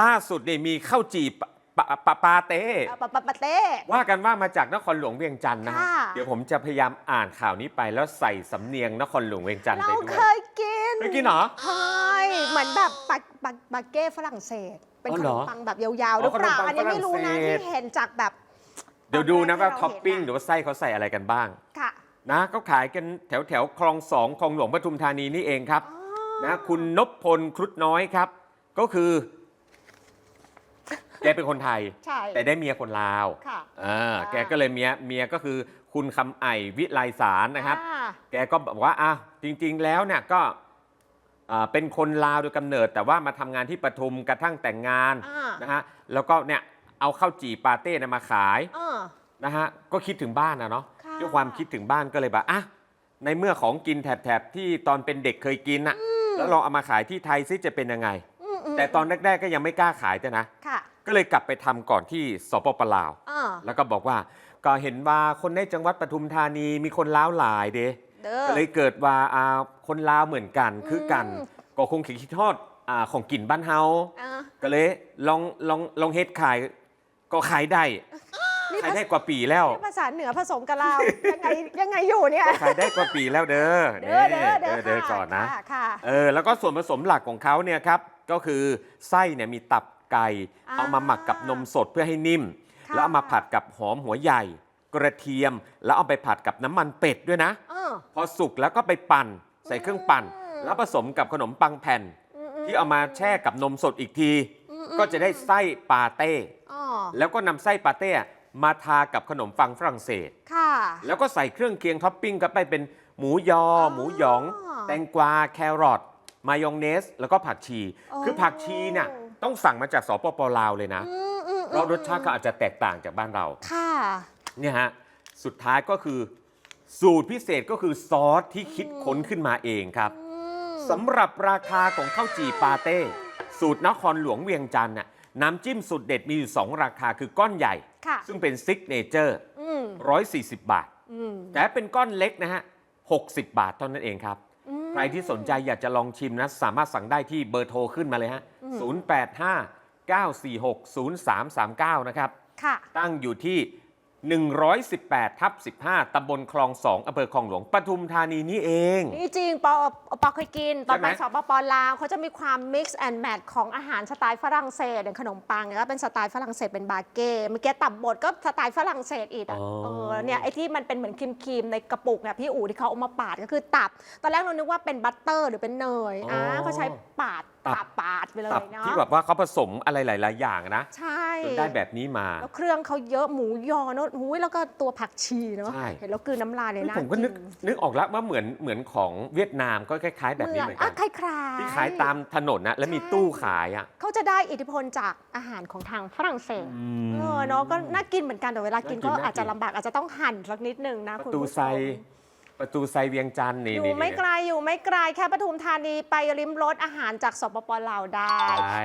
ล่าสุดนี่มีข้าวจี่ปะปะปะปาเต้อะปะปะปะเต้ ว่ากันว่ามาจากนครหลวงเวียงจันทร์นะฮะค่ะ เดี๋ยวผมจะพยายามอ่านข่าวนี้ไปแล้วใส่สำเนียงนครหลวงเวียงจันทร์เราไปด้เควยยกินเคยกินเหรอใช่เหมือนแบบปาปาปาเก้ฝรั่งเศส เป็นอ๋อขเหนรอมปังแบบยาวๆหรือขเปนมล่าปังอันนี้ไม่รู้นะฝรั่งเศส ที่เห็นจากแบบเดี๋ยวดูนะว่าตอนแรกที่เราท็อปปิ้งเห็นอะหรือว่าไส้เขาใส่อะไรกันบ้าง ค่ะ นะก็ขายกันแถวแถวคลองสองคลองหลวงปทุมธานีนี่เองครับอ๋อนะคุณนพพลครุฑน้อยครับ ก็คือ แกเป็นคนไทย ใช่ แต่ได้เมียคนลาวค่ะ อ่าแกก็เลยเมียเมียก็คือคุณคำไอวิไลสารนะครับ อ่า แกก็บอกว่าอะจริง ๆ แล้วเนี่ยก็อ่าเป็นคนลาวโดยกำเนิด แต่ว่ามาทำงานที่ปทุมกระทั่งแต่งงานอ่าน นะฮะแล้วก็เนี่ยเอาข้าวจี่ปาเต้นะมาขายอ่านะฮะก็คิดถึงบ้านนะเนาะค่ะ ด้วยความคิดถึงบ้านก็เลยแบบอะในเมื่อของกินแถบๆที่ตอนเป็นเด็กเคยกินน่ะแล้วลองเอามาขายที่ไทยซิจะเป็นยังไง อืมอืมแต่ตอนแรกๆก็ยังไม่กล้าขายจ้ะนะ ค่ะ ก็เลยกลับไปทำก่อนที่สปปลาวอ่าแล้วก็บอกว่า ก็เห็นว่าคนในจังหวัดปทุมธานีมีคนล้าวหลายเด้เด้อ ก็เลยเกิดว่าอ่าคนลาวเหมือนกันคือกัน อืม ก็คงคิดทอดอ่าของกินบ้านเฮาอ่าก็เลยลองลองลองเฮ็ดขาย ก็ขายได้นี่ขายภาได้ษากว่าปีแล้ว ภาษาเหนือผสมกับลาวยังไงยังไงอยู่เนี่ยก็ขายได้กว่าปีแล้วเด้อเด้อเด้อเด้อเด้อค่ะก่อนนะ ค่ค่ะ เออแล้วก็ส่วนผสมหลักของเขาเนี่ยครับก็คือไส้เนี่ยมีตับ ไก่อ่าเอามาหมักกับนมสดเพื่อให้นิ่มค่ะแล้วเอามาผัดกับหอมหัวใหญ่ กระเทียม แล้วเอาไปผัดกับน้ำมันเป็ดด้วยนะเออพอสุกแล้วก็ไปปั่นใส่เครื่องปั่นอืมแล้วผสมกับขนมปังแผ่นอืมที่เอามาแช่กับนมสดอีกทีอืมก็จะได้ไส้ปาเต้อ๋อแล้วก็นำไส้ปาเต้มาทากับขนมปังฝรั่งเศสค่ะ แล้วก็ใส่เครื่องเคียงท็อปปิ้งก็ไปเป็นหมูยออ๋อหมูหยอง แตงกวา แครอท มายองเนส แล้วก็ผักชีโอ้คือผักชีเนี่ย ต้องสั่งมาจากสปปลาวเลยนะอืมอืมเพราะรสชาติก็อาจจะแตกต่างจากบ้านเราค่ะเนี่ยฮะสุดท้ายก็คือ สูตรพิเศษก็คือซอสที่คิดค้นขึ้นมาเองครับอืมสำหรับราคาของข้าวจี่ปาเต้ สูตรนครหลวงเวียงจันทร์น่ะน้ำจิ้มสูตรเด็ดมีอยู่2ราคาคือก้อนใหญ่ค่ะซึ่งเป็นซิกเนเจอร์อืม140บาทอืมแต่เป็นก้อนเล็กนะฮะ60บาทเท่านั้นเองครับอืมใครที่สนใจอยากจะลองชิมนะ สามารถสั่งได้ที่เบอร์โทรขึ้นมาเลยฮะ 085 946 0339 นะครับ ค่ะ ตั้งอยู่ที่ 118ทับ15 ตำบลคลอง 2อำเภอคลองหลวงปทุมธานีนี่เอง นี่จริงปอปอเคยกิน ตอนใช่ไหไปมสปปลาวเขาจะมีความ mix and match ของอาหารสไตล์ฝรั่งเศสอย่างขนมปังเนี่ยก็เป็นสไตล์ฝรั่งเศสเป็นบาเก้เมื่อกี้ตับบดก็สไตล์ฝรั่งเศสอีกอะอ๋อ เออเนี่ยไอ้ที่มันเป็นเหมือนครีมๆในกระปุกเนี่ยพี่อู๋ที่เขาเอามาปาดก็คือตับ ตอนแรกเรานึกว่าเป็นบัตเตอร์หรือเป็นเนยอ่าเขาใช้ปาดตับตับปาดไปเลตับยเนาะที่แบบว่าเขาผสมอะไรหลาย ๆ อย่างนะใช่จนได้แบบนี้มา แล้วเครื่องเขาเยอะหมูยอเนอะหูยแล้วก็ตัวผักชีเนาะใช่ เห็นแล้วกลืนน้ำลายเลยนะผมก็นึกนึกออกแล้วว่าเหมือนเหมือนของเวียดนามก็คล้าย ๆ แบบนี้เหมือนกัอะนคล้ายๆ ที่ขายตามถนนนะแล้วมีใช่ตู้ขายอะเขาจะได้อิทธิพลจากอาหารของทางฝรั่งเศสเออเนาะก็น่ากินเหมือนกันแต่เวลากินน่ากินก็น่ากิน อาจจะลำบากอาจจะต้องหั่นสักนิดหนึ่งนะประคุณตูผู้ชไซม ประตูไซเวียงจันทร์นี่อยู่นี่ ไม่นี่ไกลอยู่ไม่ไกลแค่ปทุมธานีไปริมรสอาหารจากสปปลาวได้ ได้